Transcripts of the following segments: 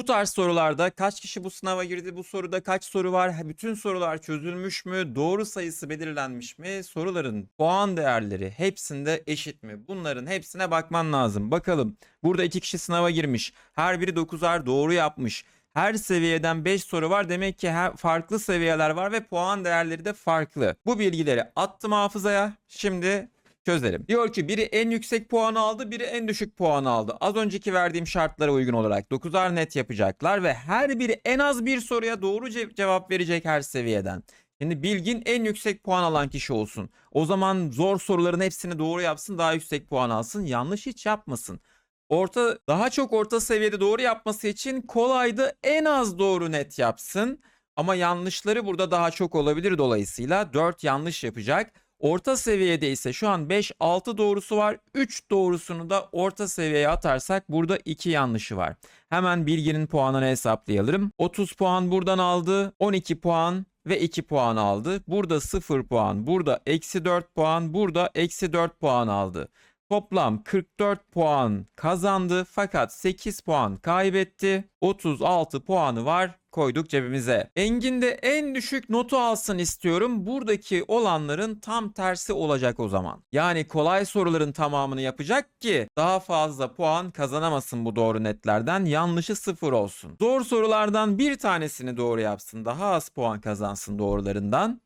Bu tarz sorularda kaç kişi bu sınava girdi, bu soruda kaç soru var, bütün sorular çözülmüş mü, doğru sayısı belirlenmiş mi, soruların puan değerleri hepsinde eşit mi? Bunların hepsine bakman lazım. Bakalım burada iki kişi sınava girmiş, her biri 9'ar doğru yapmış. Her seviyeden 5 soru var. Demek ki her, farklı seviyeler var ve puan değerleri de farklı. Bu bilgileri attım hafızaya. Şimdi çözelim. Diyor ki biri en yüksek puan aldı, biri en düşük puan aldı. Az önceki verdiğim şartlara uygun olarak 9'ar net yapacaklar ve her biri en az bir soruya doğru ce- cevap verecek her seviyeden. Şimdi bilgin en yüksek puan alan kişi olsun. O zaman zor soruların hepsini doğru yapsın, daha yüksek puan alsın. Yanlış hiç yapmasın. Orta daha çok orta seviyede doğru yapması için kolaydı en az doğru net yapsın. Ama yanlışları burada daha çok olabilir dolayısıyla 4 yanlış yapacak. Orta seviyede ise şu an 5-6 doğrusu var. 3 doğrusunu da orta seviyeye atarsak burada 2 yanlışı var. Hemen bilginin puanını hesaplayalım. 30 puan buradan aldı. 12 puan ve 2 puan aldı. Burada 0 puan, burada eksi 4 puan, burada eksi 4 puan aldı. Toplam 44 puan kazandı fakat 8 puan kaybetti. 36 puanı var koyduk cebimize. Engin de en düşük notu alsın istiyorum. Buradaki olanların tam tersi olacak o zaman. Yani kolay soruların tamamını yapacak ki daha fazla puan kazanamasın bu doğru netlerden. Yanlışı sıfır olsun. Zor sorulardan bir tanesini doğru yapsın. Daha az puan kazansın doğrularından.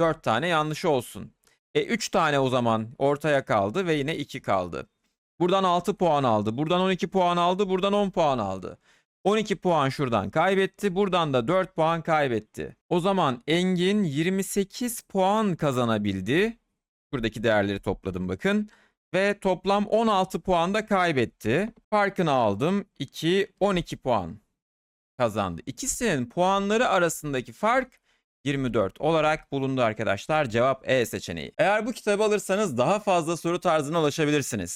4 tane yanlışı olsun. E 3 tane o zaman ortaya kaldı ve yine 2 kaldı. Buradan 6 puan aldı. Buradan 12 puan aldı. Buradan 10 puan aldı. 12 puan şuradan kaybetti. Buradan da 4 puan kaybetti. O zaman Engin 28 puan kazanabildi. Buradaki değerleri topladım bakın. Ve toplam 16 puan da kaybetti. Farkını aldım. 2, 12 puan kazandı. İkisinin puanları arasındaki fark 24 olarak bulundu arkadaşlar. Cevap E seçeneği. Eğer bu kitabı alırsanız daha fazla soru tarzına ulaşabilirsiniz.